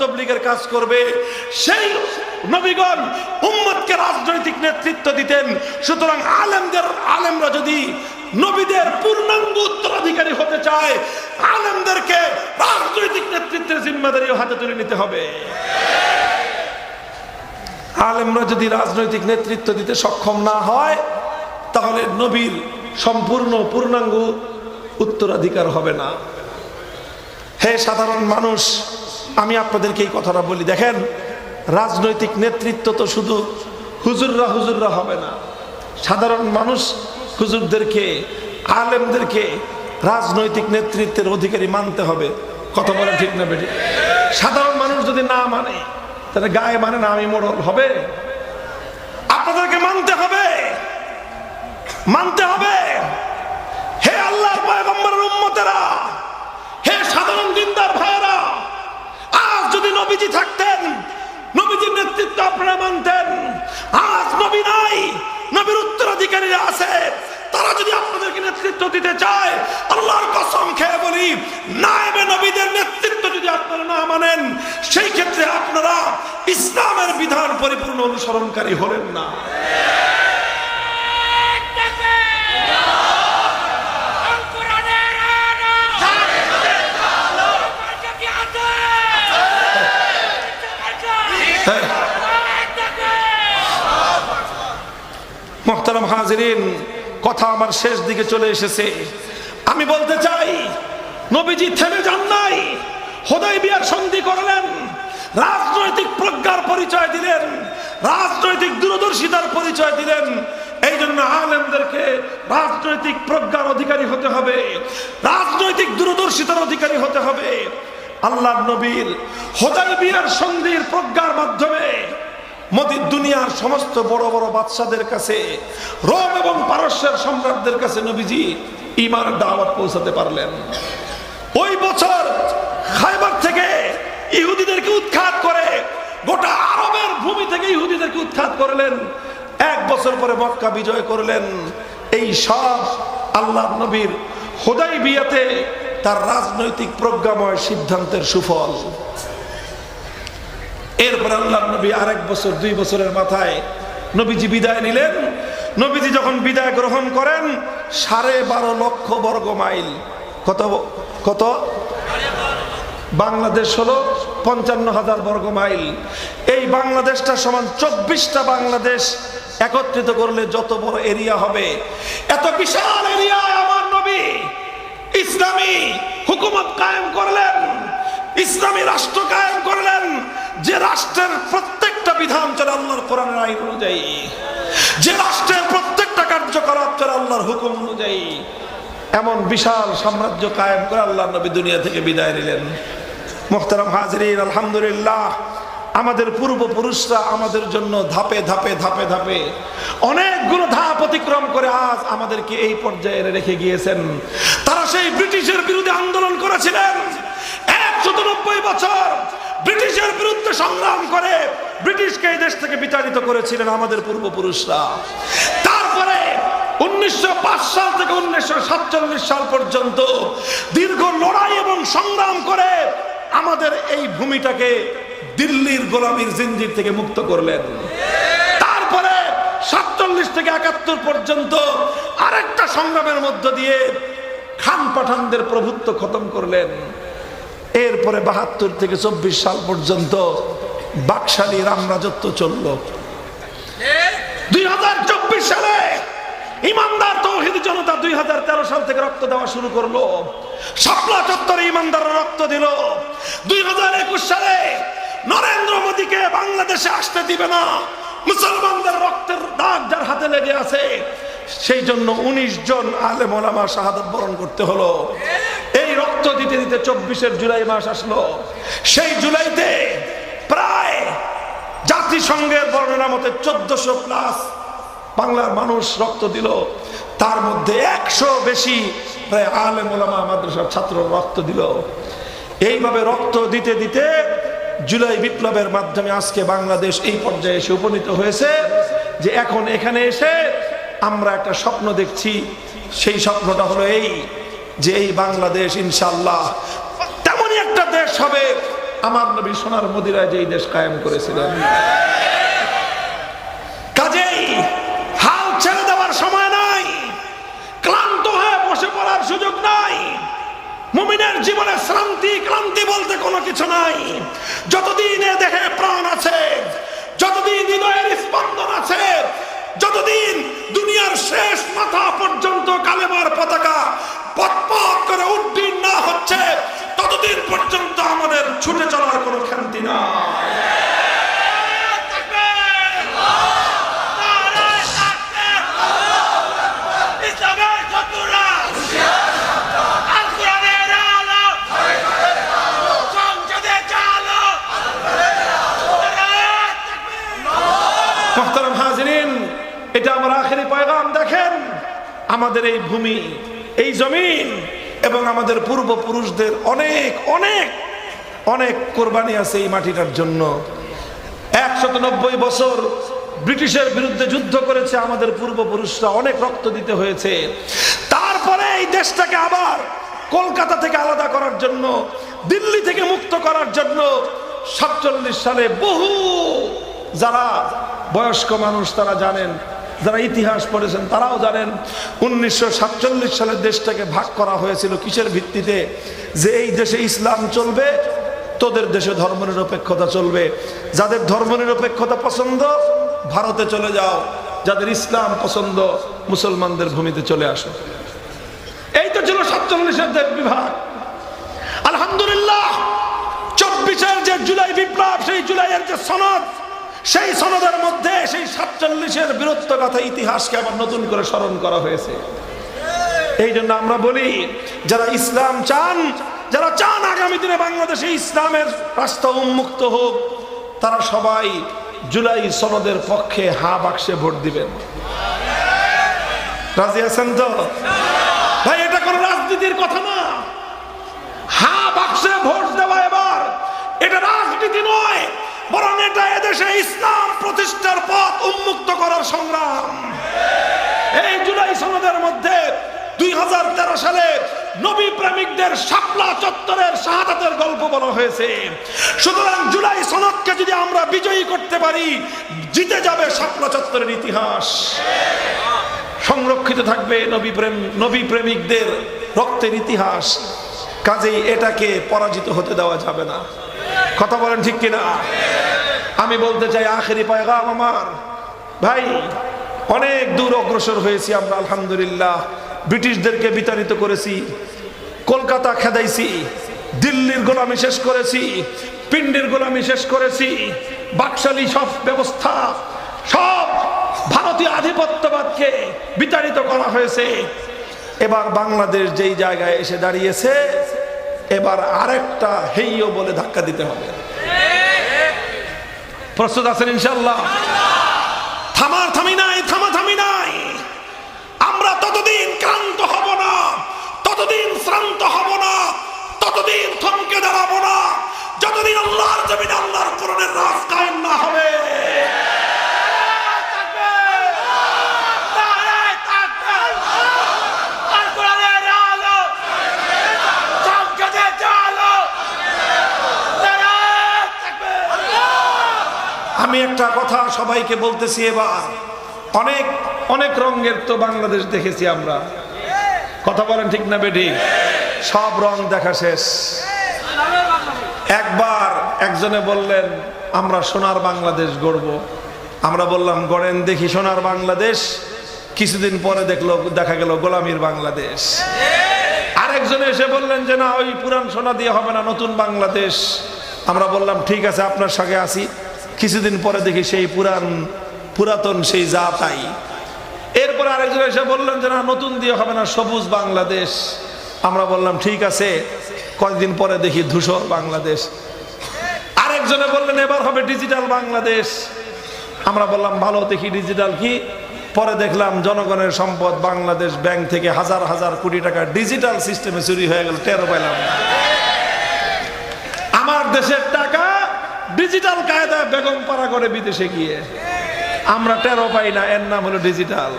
তবলিগের কাজ করবে। সেই নবীগণ উম্মতকে রাজনৈতিক নেতৃত্ব দিতেন। সুতরাং আলেমদের, আলেমরা যদি নবীদের পূর্ণাঙ্গ উত্তরাধিকারী হতে চায়, আলেমদেরকে রাজনৈতিক নেতৃত্বের জিম্মাদারিও হাতে তুলে নিতে হবে। আলেমরা যদি রাজনৈতিক নেতৃত্ব দিতে সক্ষম না হয়, তাহলে নবীর সম্পূর্ণ পূর্ণাঙ্গ উত্তরাধিকার হবে না। হে সাধারণ মানুষ আমি আপনাদেরকে এই কথাটা বলি, দেখেন, রাজনৈতিক নেতৃত্ব তো শুধু হুজুররা হুজুররা হবে না। সাধারণ মানুষ হুজুরদেরকে, আলেমদেরকে রাজনৈতিক নেতৃত্বের অধিকারী মানতে হবে। কথা বলে ঠিক না বেটি সাধারণ মানুষ যদি না মানে তাহলে গায়ে মানে না, আমি মোড়ল হবে? আপনাদেরকে মানতে হবে। মানতে হবে। হে পয়গম্বরের উম্মতেরা হে সাধারণ দিনদার ভাইয়েরা আজ যদি নবীজি থাকতেন নবীজির নেতৃত্ব আপনারা মানতেন আজ নবী নাই নবীর উত্তরাধিকারীরা আছে তারা যদি আপনাদেরকে নেতৃত্ব দিতে চায়, আল্লাহর কসম খেয়ে বলি, নায়েবে নবীদের নেতৃত্ব যদি আপনারা না মানেন, সেই ক্ষেত্রে আপনারা ইসলামের বিধান পরিপূর্ণ অনুসরণকারী হলেন না। মোহতারাম হাজিরিন কথা আমার শেষ দিকে চলে এসেছে। আমি বলতে চাই, নবীজি থেমে যান নাই। হোদাই বিয়ার সন্ধি করলেন, রাজনৈতিক প্রজ্ঞার পরিচয় দিলেন, রাজনৈতিক দূরদর্শিতার পরিচয় দিলেন। এই জন্য আলেমদেরকে রাজনৈতিক প্রজ্ঞার অধিকারী হতে হবে, রাজনৈতিক দূরদর্শিতার অধিকারী হতে হবে। আল্লাহ নবীর হোদাই বিয়ার সন্ধির প্রজ্ঞার মাধ্যমে দুনিয়ার সমস্ত বড় বড় বাদশাদের কাছে, রোম এবং পারস্যের সম্রাটদের কাছে নবীজি ইমানের দাওয়াত পৌঁছাতে পারলেন। ওই বছর খাইবার থেকে ইহুদিদেরকে উৎখাত করে, গোটা আরবের ভূমি থেকে ইহুদিদেরকে উৎখাত করলেন। এক বছর পরে মক্কা বিজয় করলেন। এই সব আল্লাহ নবীর হোদাই বিয়াতে তার রাজনৈতিক প্রজ্ঞাময় সিদ্ধান্তের সুফল। এরপর আল্লাহ নবী আরেক বছর, দুই বছরের মাথায় নবীজি বিদায় নিলেন। নবীজি যখন বিদায় গ্রহণ করেন, সাড়ে বারো লক্ষ বর্গ মাইল। কত কত? বাংলাদেশ হলো পঞ্চান্ন হাজার বর্গ মাইল। এই বাংলাদেশটা সমান চব্বিশটা বাংলাদেশ একত্রিত করলে যত বড় এরিয়া হবে। এত বিশাল এরিয়ায় আমার নবী ইসলামী হুকুমত কায়েম করলেন। ইসলামী রাষ্ট্র কায়েম করলেন। যে রাষ্ট্রের প্রত্যেকটা বিধান চলে আল্লাহর কোরআনের আইন অনুযায়ী, যে রাষ্ট্রের প্রত্যেকটা কার্যকলাপ চলে আল্লাহর হুকুম অনুযায়ী, এমন বিশাল সাম্রাজ্য কায়েম করে আল্লাহ নবী দুনিয়া থেকে বিদায় নিলেন। মোহতারাম হাজরিন, আলহামদুলিল্লাহ, আমাদের পূর্বপুরুষরা আমাদের জন্য ধাপে ধাপে ধাপে ধাপে অনেকগুলো ধাপ অতিক্রম করে আজ আমাদেরকে এই পর্যায়ে রেখে গিয়েছেন। তারা সেই ব্রিটিশের বিরুদ্ধে আন্দোলন করেছিলেন। নব্বই বছর ব্রিটিশের বিরুদ্ধে সংগ্রাম করে ব্রিটিশকে এই দেশ থেকে বিতাড়িত করেছিলেন আমাদের পূর্বপুরুষরা। তারপরে উনিশশো পাঁচ সাল থেকে উনিশশো সাতচল্লিশ সাল পর্যন্ত দীর্ঘ লড়াই এবং সংগ্রাম করে আমাদের এই ভূমিটাকে দিল্লির গোলামীর জিঞ্জির থেকে মুক্ত করলেন। তারপরে সাতচল্লিশ থেকে একাত্তর পর্যন্ত আরেকটা সংগ্রামের মধ্য দিয়ে খান পাঠানদের প্রভুত্ব খতম করলেন। এরপরে বাহাত্তর থেকে চব্বিশ সাল পর্যন্ত বাকশালী রামরাজত্ব চলল। দুই হাজার চব্বিশ সালে ইমানদার তৌহিদ জনতা দুই হাজার তেরো সাল থেকে রক্ত দেওয়া শুরু করল। শাপলা চত্বরে ইমানদার রক্ত দিল। দুই হাজার একুশ সালে নরেন্দ্র মোদীকে বাংলাদেশে আসতে দিবে না। মুসলমানদের রক্তের দাগ যার হাতে লেগে আছে, সেই জন্য উনিশ জন আলেম ওলামা শাহাদত বরণ করতে হলো। রক্ত দিতে দিতে চব্বিশের জুলাই মাস আসলো। সেই জুলাইতে প্রায় জাতিসংঘের বর্ণনা মতে চোদ্দশো প্লাস বাংলার মানুষ রক্ত দিল। তার মধ্যে একশো বেশি প্রায় আলেম ওলামা মাদ্রাসার ছাত্র রক্ত দিল। এইভাবে রক্ত দিতে দিতে জুলাই বিপ্লবের মাধ্যমে আজকে বাংলাদেশ এই পর্যায়ে এসে উপনীত হয়েছে যে এখন এখানে এসে আমরা একটা স্বপ্ন দেখছি। সেই স্বপ্নটা হলো এই যে এই বাংলাদেশ ইনশাল্লাহ তেমনই একটা দেশ হবে। আমার নবী সোনার মদিরায় যেই দেশ কায়েম করেছিলেন। কাজেই হাল ছেড়ে দেওয়ার সময় নাই। ক্লান্ত হয়ে বসে পড়ার সুযোগ নাই। মুমিনের জীবনে শ্রান্তি, ক্লান্তি বলতে কোনো কিছু নাই। যতদিন এ দেহে প্রাণ আছে, যতদিন হৃদয়ের স্পন্দন আছে, যতদিন দুনিয়ার শেষ মাথা পর্যন্ত কালেমার পতাকা করে উড্ডীন না হচ্ছে, ততদিন পর্যন্ত আমাদের ছুটে চলার কোনো ক্ষান্তি না এটা দেখেন, আমাদের এই ভূমি, এই জমিন এবং আমাদের পূর্বপুরুষদের অনেক অনেক অনেক কোরবানি আছে এই মাটিটার জন্য। একশত নব্বই বছর ব্রিটিশের বিরুদ্ধে যুদ্ধ করেছে আমাদের পূর্বপুরুষরা, অনেক রক্ত দিতে হয়েছে। তারপরে এই দেশটাকে আবার কলকাতা থেকে আলাদা করার জন্য, দিল্লি থেকে মুক্ত করার জন্য সাতচল্লিশ সালে বহু, যারা বয়স্ক মানুষ তারা জানেন যারা ইতিহাস পড়েছেন তারাও জানেন উনিশশো সাতচল্লিশ সালে দেশটাকে ভাগ করা হয়েছিল কিসের ভিত্তিতে? যে এই দেশে ইসলাম চলবে, তোদের দেশে ধর্মনিরপেক্ষতা চলবে। যাদের ধর্মনিরপেক্ষতা পছন্দ, ভারতে চলে যাও। যাদের ইসলাম পছন্দ, মুসলমানদের ভূমিতে চলে আসো। এই তো ছিল সাতচল্লিশের দেশ বিভাগ। আলহামদুলিল্লাহ, চব্বিশের যে জুলাই বিপ্লব, সেই জুলাইয়ের যে সনদ সেই সনদের মধ্যে সেই সাতচল্লিশের বীরত্ব কথা ইতিহাসকে আবার নতুন করে স্মরণ করা হয়েছে। এই জন্য আমরা বলি, যারা ইসলাম চান, যারা চান আগামী দিনে বাংলাদেশে ইসলামের রাস্তা উন্মুক্ত হোক, তারা সবাই জুলাই সনদের পক্ষে হা বাক্সে ভোট দিবেন। রাজি আছেন তো? ভাই, এটা কোনো রাজনীতির কথা না। হা বাক্সে ভোট দেওয়া এবার, এটা রাজনীতি নয়। বরং এটা এদেশে ইসলাম প্রতিষ্ঠার পথ উন্মুক্ত করার সংগ্রাম। এই জুলাই সনদের মধ্যে দুই হাজার তেরো সালে নবী প্রেমিকদের শাপলা চত্বরের শাহাদাতের গল্প বলা হয়েছে। সুতরাং জুলাই সনদকে যদি আমরা বিজয়ী করতে পারি, জিতে যাবে শাপলা চত্বরের ইতিহাস। সংরক্ষিত থাকবে নবী প্রেম, নবী প্রেমিকদের রক্তের ইতিহাস। কাজেই এটাকে পরাজিত হতে দেওয়া যাবে না। কথা বলেন ঠিক কিনা? আমি বলতে চাই, আখেরি পায়গাম আমার। ভাই, অনেক দূর অগ্রসর হয়েছি আমরা, আলহামদুলিল্লাহ। ব্রিটিশদেরকে বিতাড়িত করেছি, কলকাতা খেদাইছি, দিল্লির গোলামি শেষ করেছি, পিন্ডির গোলামি শেষ করেছি। বাকশালী সব ব্যবস্থা, সব ভারতীয় আধিপত্যবাদকে বিতাড়িত করা হয়েছে। এবার বাংলাদেশ যেই জায়গায় এসে দাঁড়িয়েছে এবার আরেকটা হেইয় বলে ধাক্কা দিতে হবে। প্রস্তুত আছেন ইনশাল্লাহ থামার থামি নাই, থামা থামি নাই। আমরা ততদিন ক্লান্ত হব না, ততদিন শ্রান্ত হব না, ততদিন থমকে দাঁড়াবো না। যতদিন আল্লাহর জমিনে আল্লাহর কোরআনের রাজ কায়েম না হবে নারায় তাকবীর আল কোরআনের আলো সংসদে চালো নারায় তাকবীর আমি একটা কথা সবাইকে বলতেছি এবার। অনেক অনেক রঙের তো বাংলাদেশ দেখেছি আমরা। কথা বলেন ঠিক না বেটি সব রং দেখা শেষ। একবার একজনে বললেন, আমরা সোনার বাংলাদেশ গড়ব। আমরা বললাম, গড়েন দেখি সোনার বাংলাদেশ। কিছুদিন পরে দেখল, দেখা গেল গোলামীর বাংলাদেশ। আরেকজনে এসে বললেন যে, না, ওই পুরান সোনা দিয়ে হবে না, নতুন বাংলাদেশ। আমরা বললাম, ঠিক আছে, আপনার সঙ্গে আসি কিছুদিন পরে দেখি সেই পুরান পুরাতন সেই যা তাই এরপর আরেকজন এসে বললেন যে, না, নতুন দিয়ে হবে না, সবুজ বাংলাদেশ। আমরা বললাম, ঠিক আছে। কয়েকদিন পরে দেখি ধূসর বাংলাদেশ। আরেকজনে বললেন, এবার হবে ডিজিটাল বাংলাদেশ। আমরা বললাম, ভালো, দেখি ডিজিটাল কি? পরে দেখলাম, জনগণের সম্পদ বাংলাদেশ ব্যাংক থেকে হাজার হাজার কোটি টাকা ডিজিটাল সিস্টেমে চুরি হয়ে গেল, টেরো পাইলাম আমার দেশের ডিজিটাল কায়দায় বেগম পাড়া করে বিদেশে গিয়ে। আমরা টেরো পাই না, এর নাম হলো ডিজিটাল